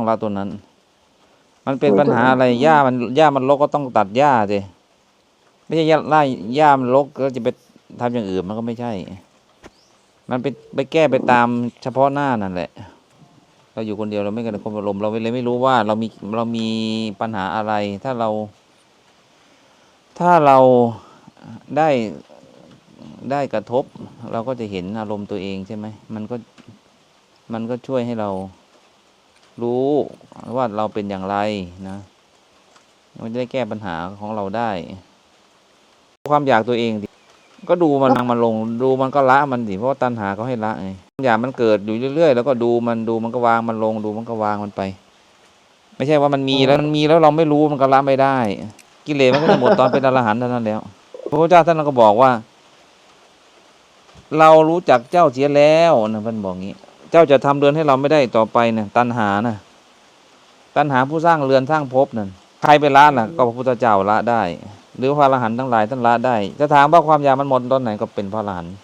ต้องละตัวนั้น มันเป็นปัญหาอะไรหญ้ามันหญ้ามันรกก็ต้องตัดหญ้าสิไม่ใช่หญ้าไล่หญ้ามันรกก็จะไปทำอย่างอื่นมันก็ไม่ใช่ มันไปไปแก้ไปตามเฉพาะหน้านั่นแหละ เราอยู่คนเดียวเราไม่กันคนอารมณ์เราเลยไม่รู้ว่าเรามีเรามีปัญหาอะไร ถ้าเรา ถ้าเราได้ได้กระทบ เราก็จะเห็นอารมณ์ตัวเองใช่ไหม มันก็มันก็ช่วยให้เรา รู้ว่าเราเป็นอย่างไรนะมันจะได้แก้ปัญหาของเราได้ ความอยากตัวเองดิก็ดูมันมันลง ดูมันก็ละมันดิเพราะว่าตัณหาเขาให้ละไงความอยากมันเกิดอยู่เรื่อยๆ แล้วก็ดูมันดูมันก็วางมันลง ดูมันก็วางมันไป ไม่ใช่ว่ามันมีแล้วมันมีแล้วเราไม่รู้มันก็ละไม่ได้ กิเลสมันก็จะหมดตอนเป็นอรหันต์เท่านั้นแล้ว พระพุทธเจ้าท่านก็บอกว่า เรารู้จักเจ้าเสียแล้วนะท่านบอกงี้ เจ้าจะทำเรือนให้เราไม่ได้ต่อไปเนี่ยตัณหานะตัณหาผู้สร้างเรือนสร้างภพนั่นใครไปละน่ะ ก็พระพุทธเจ้าละได้ หรือพระอรหันต์ทั้งหลายท่านละได้จะถามว่าความอยากมันหมดตอนไหนก็เป็นพระอรหันต์